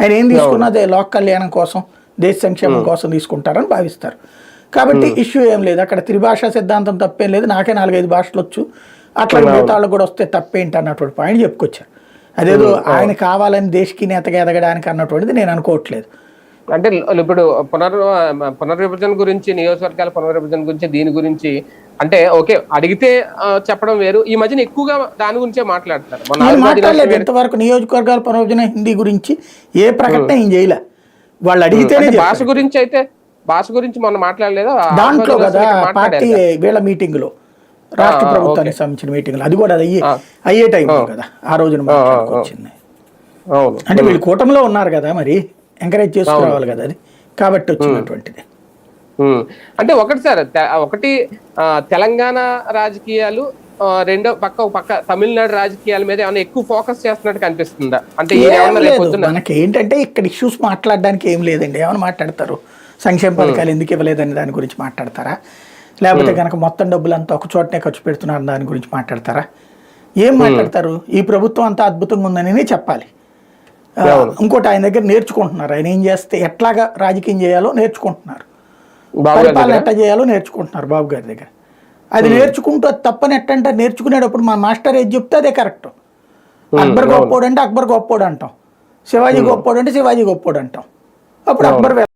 ఆయన ఏం తీసుకున్నదే? లోక్ కళ్యాణం కోసం దేశ సంక్షేమం కోసం తీసుకుంటారని భావిస్తారు. కాబట్టి ఇష్యూ ఏం లేదు. అక్కడ త్రిభాషా సిద్ధాంతం తప్పేం లేదు. నాకే నాలుగైదు భాషలు వచ్చు. అట్లా మిగతా వాళ్ళకు కూడా వస్తే తప్పేంటి అన్నటువంటి పాయింట్ చెప్పుకొచ్చారు. అదేదో ఆయన కావాలని దేశకి నేతగా ఎదగడానికి అన్నటువంటిది నేను అనుకోవట్లేదు. అంటే ఇప్పుడు పునర్ పునర్విభజన గురించి నియోజకవర్గాల పునర్విభజన గురించి దీని గురించి అంటే ఓకే అడిగితే చెప్పడం వేరు. ఈ మధ్యన ఎక్కువగా దాని గురించే మాట్లాడుతున్నారు. ఆదివాసీ మాట్లాడలేదు ఇంతవరకు. నియోజకవర్గాల పునర్విభజన హిందీ గురించి ఏ ప్రకటన ఏం చేయలే. వాళ్ళు అడిగితేనే అంటే భాష. గురించి అయితే భాష గురించి మొన్న మాట్లాడలేదా? దాంట్లో కదా పార్టీ వీళ్ళ మీటింగ్లో రాష్ట్ర ప్రభుత్వానికి సంబంధించిన మీటింగ్ అది కూడా అది అయ్యే అయ్యే టైం కదా. ఆ రోజున అవును. అంటే వీళ్ళు కూటమిలో ఉన్నారు కదా మరి. ఎంకరేజ్ చేసుకురావాలి కదా అది. కాబట్టి వచ్చినటువంటిది. అంటే ఒకటి సార్ ఒకటి తెలంగాణ రాజకీయాలు రెండో పక్క ఒక పక్క తమిళనాడు రాజకీయాల మీద ఏమైనా ఎక్కువ ఫోకస్ చేస్తున్నట్టు కనిపిస్తుందా? అంటే మనకి ఏంటంటే ఇక్కడ ఇష్యూస్ మాట్లాడడానికి ఏం లేదండి. ఏమైనా మాట్లాడతారు? సంక్షేమ పథకాలు ఎందుకు ఇవ్వలేదని దాని గురించి మాట్లాడతారా? లేకపోతే కనుక మొత్తం డబ్బులు అంతా ఒక చోటనే ఖర్చు పెడుతున్నారు దాని గురించి మాట్లాడతారా? ఏం మాట్లాడతారు? ఈ ప్రభుత్వం అంతా అద్భుతంగా ఉందని చెప్పాలి. ఇంకోటి ఆయన దగ్గర నేర్చుకుంటున్నారు. ఆయన ఏం చేస్తే ఎట్లాగా రాజకీయం చేయాలో నేర్చుకుంటున్నారు. పరిపాలన ఎట్లా చేయాలో నేర్చుకుంటున్నారు బాబు గారి దగ్గర. అది నేర్చుకుంటూ తప్పని ఎట్టంటే నేర్చుకునేటప్పుడు మా మాస్టర్ ఏది చెప్తే అదే కరెక్ట్. అక్బర్ గొప్పోడు అంటే అక్బర్ గొప్పోడు అంటాం శివాజీ గొప్పోడు అంటే శివాజీ గొప్పోడు అంటాం అప్పుడు అక్బర్